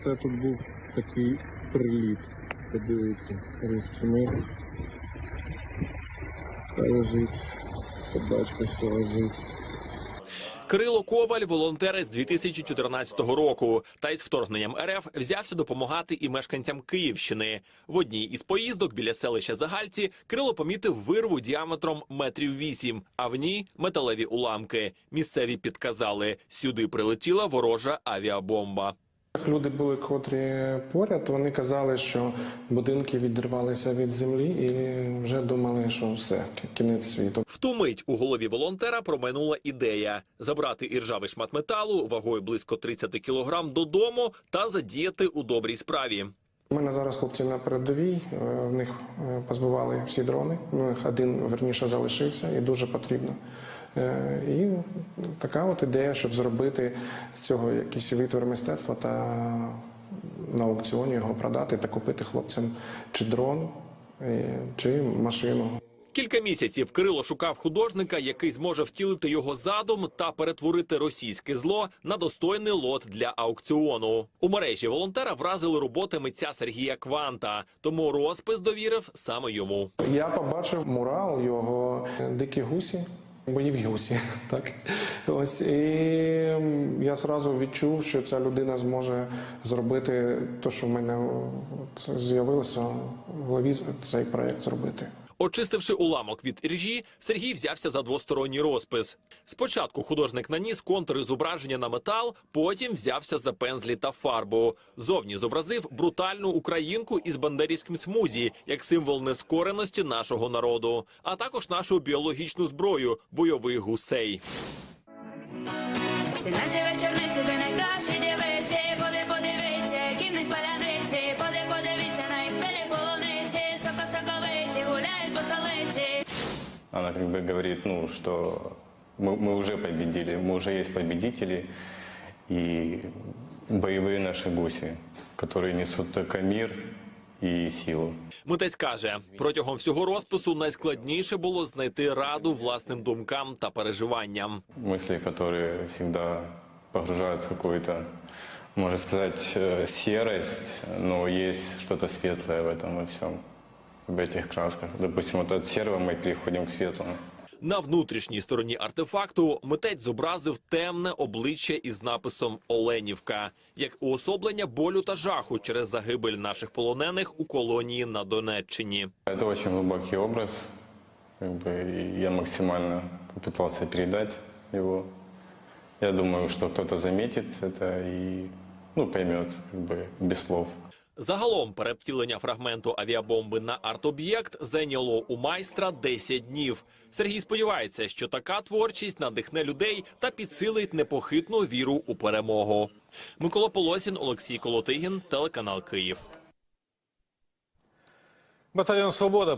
Це тут був такий приліт. Подивіться, руський мир. Та лежить. Собачка все лежить. Кирило Коваль, волонтер з 2014 року, та із вторгненням РФ взявся допомагати і мешканцям Київщини. В одній із поїздок біля селища Загальці Кирило помітив вирву діаметром метрів вісім, а в ній металеві уламки. Місцеві підказали, сюди прилетіла ворожа авіабомба. Люди були, котрі поряд, вони казали, що будинки відривалися від землі і вже думали, що все, кінець світу. В ту мить у голові волонтера промайнула ідея забрати іржавий шмат металу вагою близько 30 кілограм додому та задіяти у добрій справі. У мене зараз хлопці на передовій, е, в них е, позбивали всі дрони. У один верніше залишився і дуже потрібно. Е, І така от ідея, щоб зробити з цього якийсь витвір мистецтва та на аукціоні його продати та купити хлопцям чи дрон, чи машину. Кілька місяців Кирило шукав художника, який зможе втілити його задум та перетворити російське зло на достойний лот для аукціону. У мережі волонтера вразили роботи митця Сергія Кванта, тому розпис довірив саме йому. Я побачив мурал його дикі гусі. Боїв гусі, так ось і я зразу відчув, що ця людина зможе зробити те, що в мене з'явилося в голові цей проект зробити. Очистивши уламок від іржі, Сергій взявся за двосторонній розпис. Спочатку художник наніс контури зображення на метал, потім взявся за пензлі та фарбу. Зовні зобразив брутальну українку із бандерівським смузі як символ нескореності нашого народу, а також нашу біологічну зброю бойових гусей. Це наші вечорниці, де найкращі дівиці, Она как бы говорит, ну, что мы, мы уже победили, мы уже есть победители, и боевые наши гуси, которые несут только мир и силу. Митець каже, протягом всього розпису найскладніше було знайти раду власним думкам та переживанням. Мысли, которые всегда погружают в какую-то, можно сказать, э, серость, но есть что-то светлое в этом во всем, в этих красках. Допустим, вот от серого мы переходим к светлому. На внутрішній стороні артефакту митець зобразив темне обличчя із написом Оленівка як уособлення болю та жаху через загибель наших полонених у колонії на Донеччині. Это очень глубокий образ, как бы, и я максимально попытался передать его. Я думаю, что кто-то заметит это и ну, поймет как бы, без слов. Загалом перевтілення фрагменту авіабомби на арт-об'єкт зайняло у майстра 10 днів. Сергій сподівається, що така творчість надихне людей та підсилить непохитну віру у перемогу. Микола Полосін, Олексій Колотигін, телеканал Київ. Батальйон Свобода